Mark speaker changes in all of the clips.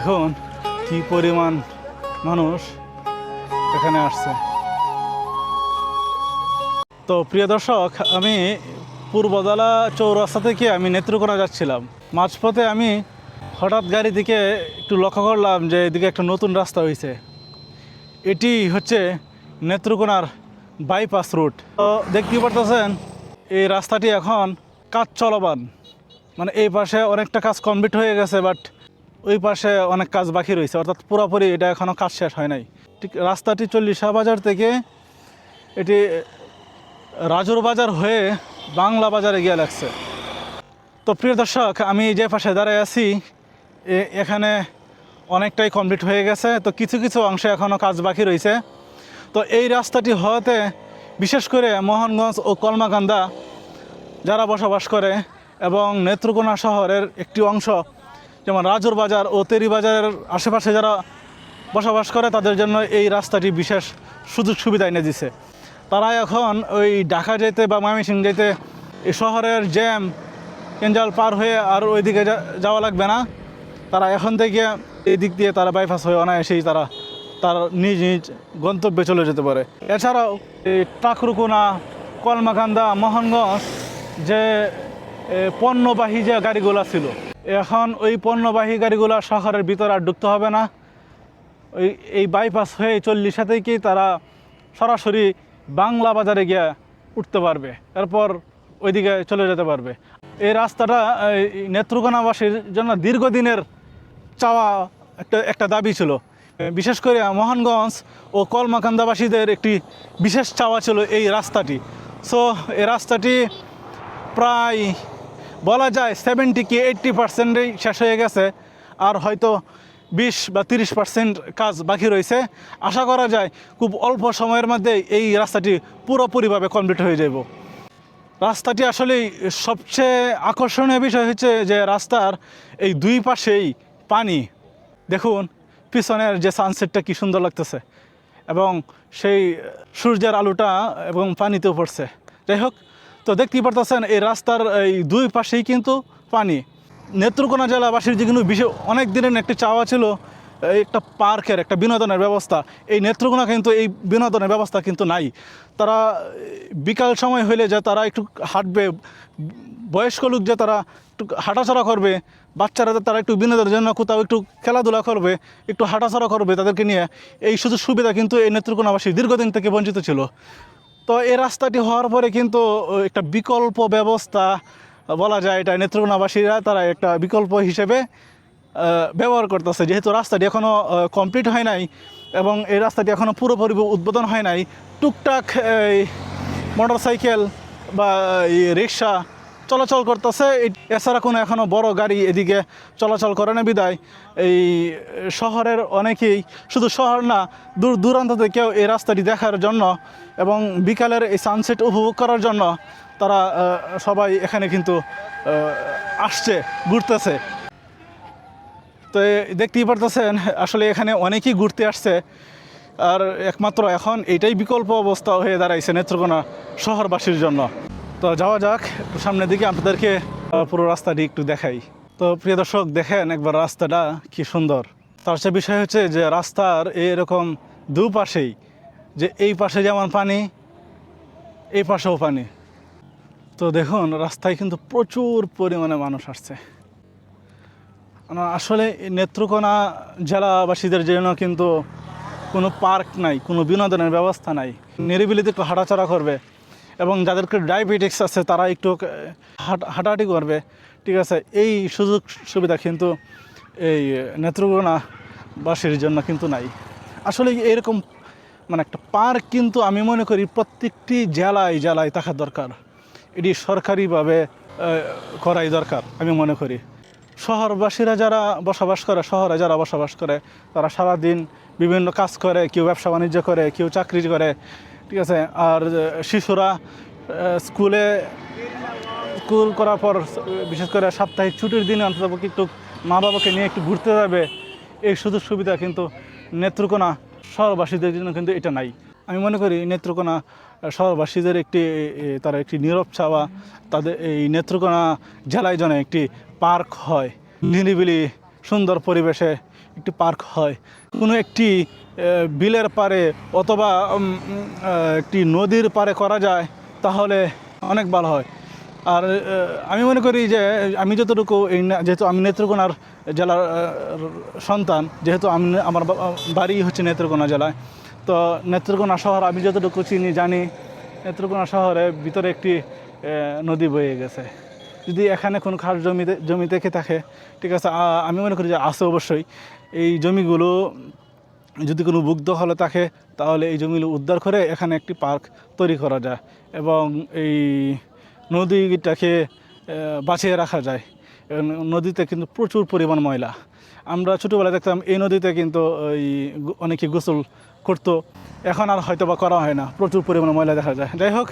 Speaker 1: দেখুন কি পরিমাণ মানুষ এখানে আসছে? তো প্রিয় দর্শক, আমি পূর্বদলা চৌরাস্তা থেকে আমি নেত্রকোনা যাচ্ছিলাম। মাঝপথে আমি হঠাৎ গাড়ি দিকে একটু লক্ষ্য করলাম যে এদিকে একটা নতুন রাস্তা হয়েছে এটি হচ্ছে নেত্রকোনার বাইপাস রুট তো দেখতে পারতেছেন, এই রাস্তাটি এখন কাজ চলমান। মানে এই পাশে অনেকটা কাজ কমপ্লিট হয়ে গেছে, বাট ওই পাশে অনেক কাজ বাকি রয়েছে, অর্থাৎ পুরোপুরি এটা এখনও কাজ শেষ হয় নাই। ঠিক রাস্তাটি চল্লিশা বাজার থেকে এটি রাজুর বাজার হয়ে বাংলা বাজারে গিয়ে লাগছে। তো প্রিয় দর্শক, আমি যে পাশে দাঁড়ায় আছি এখানে অনেকটাই কমপ্লিট হয়ে গেছে, তো কিছু কিছু অংশে এখনও কাজ বাকি রয়েছে। তো এই রাস্তাটি হওয়াতে বিশেষ করে মোহনগঞ্জ ও কলমাকান্দা যারা বসবাস করে এবং নেত্রকোনা শহরের একটি অংশ যেমন রাজুর বাজার ও তেরি বাজারের আশেপাশে যারা বসবাস করে, তাদের জন্য এই রাস্তাটি বিশেষ সুযোগ সুবিধা এনে দিছে। তারা এখন ওই ঢাকা যেতে বা ময়মনসিং যেতে এই শহরের জ্যাম, কেঞ্জাল পার হয়ে আর ওইদিকে যাওয়া লাগবে না। তারা এখন থেকে এই দিক দিয়ে তারা বাইপাস হয়ে অনায়াসেই তারা তার নিজ নিজ গন্তব্যে চলে যেতে পারে। এছাড়াও এই টাকরুকুনা, কলমাকান্দা মোহনগঞ্জ যে পণ্যবাহী যে গাড়িগুলো ছিল এখন ওই পণ্যবাহী গাড়িগুলো শহরের ভিতরে আর ঢুকতে হবে না। ওই, এই বাইপাস হয়ে চল্লিশা থেকেই তারা সরাসরি বাংলা বাজারে গিয়ে উঠতে পারবে এরপর ওইদিকে চলে যেতে পারবে। এই রাস্তাটা নেত্রকোনাবাসীর জন্য দীর্ঘদিনের চাওয়া একটা একটা দাবি ছিল। বিশেষ করে মোহনগঞ্জ ও কলমাকান্দাবাসীদের একটি বিশেষ চাওয়া ছিল এই রাস্তাটি। সো এই রাস্তাটি প্রায় বলা যায় সেভেন্টি কি এইট্টি পার্সেন্টেই শেষ হয়ে গেছে। আর হয়তো বিশ বা তিরিশ পার্সেন্ট কাজ বাকি রয়েছে। আশা করা যায় খুব অল্প সময়ের মধ্যে এই রাস্তাটি পুরোপুরিভাবে কমপ্লিট হয়ে যাব রাস্তাটি আসলেই সবচেয়ে আকর্ষণীয় বিষয় হচ্ছে যে রাস্তার এই দুই পাশেই পানি। দেখুন, পিছনের যে সানসেটটা কি সুন্দর লাগতেছে এবং সেই সূর্যের আলোটা এবং পানিতেও পড়ছে যাই হোক তো দেখতেই পারতেছেন, এই রাস্তার এই দুই পাশেই কিন্তু পানি। নেত্রকোনা জেলাবাসীর যে কিন্তু বিশেষ অনেক দিনের একটি চাওয়া ছিল একটা পার্কের, একটা বিনোদনের ব্যবস্থা। এই নেত্রকোনা কিন্তু এই বিনোদনের ব্যবস্থা কিন্তু নাই। তারা বিকাল সময় হইলে যে তারা একটু হাঁটবে, বয়স্ক লোক যে তারা একটু হাঁটাচলা করবে, বাচ্চারা যে তারা একটু বিনোদনের জন্য কোথাও একটু খেলাধুলা করবে, একটু হাঁটাচলা করবে তাদেরকে নিয়ে, এই সুযোগ সুবিধা কিন্তু এই নেত্রকোনাবাসী দীর্ঘদিন থেকে বঞ্চিত ছিল। তো এই রাস্তাটি হওয়ার পরে কিন্তু একটা বিকল্প ব্যবস্থা বলা যায়, এটা নেত্রকোনাবাসীরা তারা একটা বিকল্প হিসেবে ব্যবহার করতেছে। যেহেতু রাস্তাটি এখনও কমপ্লিট হয় নাই এবং এই রাস্তাটি এখনও পুরোপুরি উদ্বোধন হয় নাই, টুকটাক মোটর সাইকেল বা রিক্সা চলাচল করতেছে। এছাড়া কোনো এখনও বড় গাড়ি এদিকে চলাচল করে না, বিদায়। এই শহরের অনেকেই, শুধু শহর না, দূর দূরান্ত থেকেও এই রাস্তাটি দেখার জন্য এবং বিকালের এই সানসেট উপভোগ করার জন্য তারা সবাই এখানে কিন্তু আসছে, ঘুরতেছে। তো দেখতেই পারতেছেন, আসলে এখানে অনেকেই ঘুরতে আসছে। আর একমাত্র এখন এটাই বিকল্প অবস্থা হয়ে দাঁড়াইছে নেত্রকোনা শহরবাসীর জন্য। তো যাওয়া যাক সামনের দিকে আপনাদেরকে পুরো রাস্তাটি একটু দেখাই। তো প্রিয় দর্শক, দেখেন একবার রাস্তাটা কি সুন্দর। তার সে বিষয় হচ্ছে যে রাস্তার এরকম দুপাশেই, যে এই পাশে যেমন পানি, এই পাশেও পানি। তো দেখুন, রাস্তায় কিন্তু প্রচুর পরিমাণে মানুষ আসছে। আসলে নেত্রকোনা জেলাবাসীদের জন্য কিন্তু কোনো পার্ক নাই, কোনো বিনোদনের ব্যবস্থা নাই। নিরিবিলিতে একটু হাঁটাচড়া করবে। এবং যাদেরকে ডায়াবেটিক্স আছে, তারা একটু হাঁটা- হাঁটাহাঁটি করবে। ঠিক আছে? এই সুযোগ সুবিধা কিন্তু এই নেত্রকোনাবাসীর জন্য কিন্তু নাই। আসলে এরকম মানে একটা পার্ক কিন্তু আমি মনে করি প্রত্যেকটি জেলায় জেলায় থাকা দরকার। এটি সরকারিভাবে করাই দরকার, আমি মনে করি। শহরবাসীরা যারা বসবাস করে, শহরে যারা বসবাস করে, তারা সারাদিন বিভিন্ন কাজ করে, কেউ ব্যবসা বাণিজ্য করে, কেউ চাকরি করে ঠিক আছে, আর শিশুরা স্কুলে, স্কুল করার পর, বিশেষ করে সাপ্তাহিক ছুটির দিনে অন্তত একটু মা বাবাকে নিয়ে একটু ঘুরতে যাবে, এই সুযোগ সুবিধা কিন্তু নেত্রকোনা শহরবাসীদের জন্য কিন্তু এটা নাই। আমি মনে করি নেত্রকোনা শহরবাসীদের একটি তারা একটি নীরব চাওয়া তাদের এই নেত্রকোনা জেলায় যেন একটি পার্ক হয়, নিরিবিলি, সুন্দর পরিবেশে একটি পার্ক হয়। কোনো একটি বিলের পারে অথবা একটি নদীর পারে করা যায়, তাহলে অনেক ভালো হয়। আর আমি মনে করি যে, আমি যতটুকু এই যেহেতু আমি নেত্রকোনার জেলার সন্তান, যেহেতু আমি আমার বাড়ি হচ্ছে নেত্রকোনা জেলায়, তো নেত্রকোনা শহর আমি যতটুকু চিনি, জানি, নেত্রকোনা শহরে ভিতরে একটি নদী বয়ে গেছে। যদি এখানে কোনো খাস জমিতে জমি থেকে থাকে, ঠিক আছে আমি মনে করি যে আছে অবশ্যই। এই জমিগুলো যদি কোনো বুক দখলে থাকে, তাহলে এই জমিগুলো উদ্ধার করে এখানে একটি পার্ক তৈরি করা যায় এবং এই নদীটাকে বাঁচিয়ে রাখা যায়। নদীতে কিন্তু প্রচুর পরিমাণ ময়লা। আমরা ছোটোবেলায় দেখতাম এই নদীতে কিন্তু ওই অনেকে গোসল করতো। এখন আর হয়তো বা করা হয় না। প্রচুর পরিমাণে ময়লা দেখা যায়। যাই হোক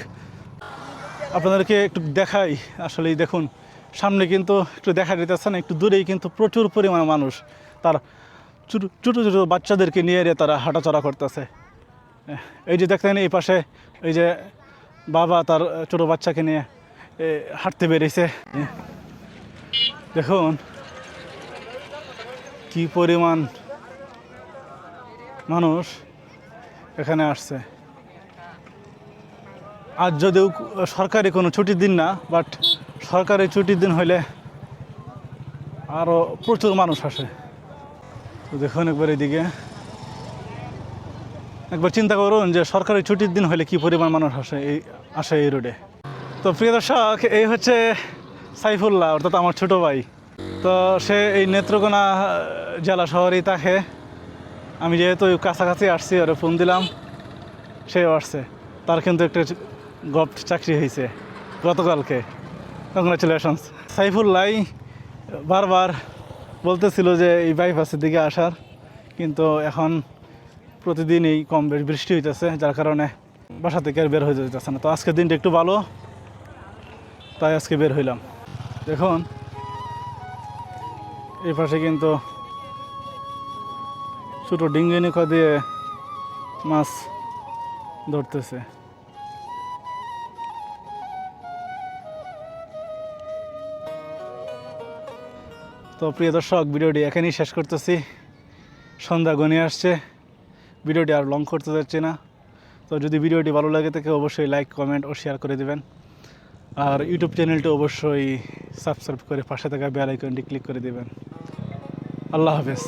Speaker 1: আপনাদেরকে একটু দেখাই। আসলেই দেখুন, সামনে কিন্তু একটু দেখা যেতেছে না, একটু দূরেই কিন্তু প্রচুর পরিমাণে মানুষ। তার ছোটো ছোটো বাচ্চাদেরকে নিয়ে এসে তারা হাঁটাচলা করতেছে। এই যে দেখতেন এই পাশে এই যে বাবা তার ছোটো বাচ্চাকে নিয়ে হাঁটতে বেরিয়েছে। দেখুন, কি পরিমাণ মানুষ এখানে আসছে। আজ যদিও সরকারি কোনো ছুটির দিন না বাট সরকারি ছুটির দিন হইলে আরও প্রচুর মানুষ আসে। তো দেখুন একবার এদিকে। একবার চিন্তা করুন যে সরকারি ছুটির দিন হলে কি পরিমাণ মানুষ আসে এই আসে এই রোডে। তো প্রিয় দর্শক, এই হচ্ছে সাইফুল্লাহ, অর্থাৎ আমার ছোট ভাই। তো সে এই নেত্রকোনা জেলা শহরেই থাকে। আমি যেহেতু কাছাকাছি আসছি, ওরে ফোন দিলাম, সেও আসছে। তার কিন্তু একটা গভ চাকরি হয়েছে গতকালকে। কংগ্রাচুলেশনস সাইফুল্লাই বারবার বলতেছিল যে এই বাইপাসের দিকে আসার, কিন্তু এখন প্রতিদিন এই কম বৃষ্টি হইতেছে, যার কারণে বাসা থেকে আর বের হয়ে যেতেছে না। তো আজকের দিনটা একটু ভালো, তাই আজকে বের হইলাম। দেখুন, এই পাশে কিন্তু ছোটো ডিঙ্গি নৌকা দিয়ে মাছ ধরতেছে। তো প্রিয় দর্শক, ভিডিওটি এখানেই শেষ করতেছি। সন্ধ্যা গনে আসছে। ভিডিওটি আর লং করতে যাচ্ছে না। তো যদি ভিডিওটি ভালো লাগে থাকে, অবশ্যই লাইক কমেন্ট ও শেয়ার করে দেবেন। আর ইউটিউব চ্যানেলটি অবশ্যই সাবস্ক্রাইব করে পাশে থাকা বেল আইকনটি ক্লিক করে দেবেন। আল্লাহ হাফেজ।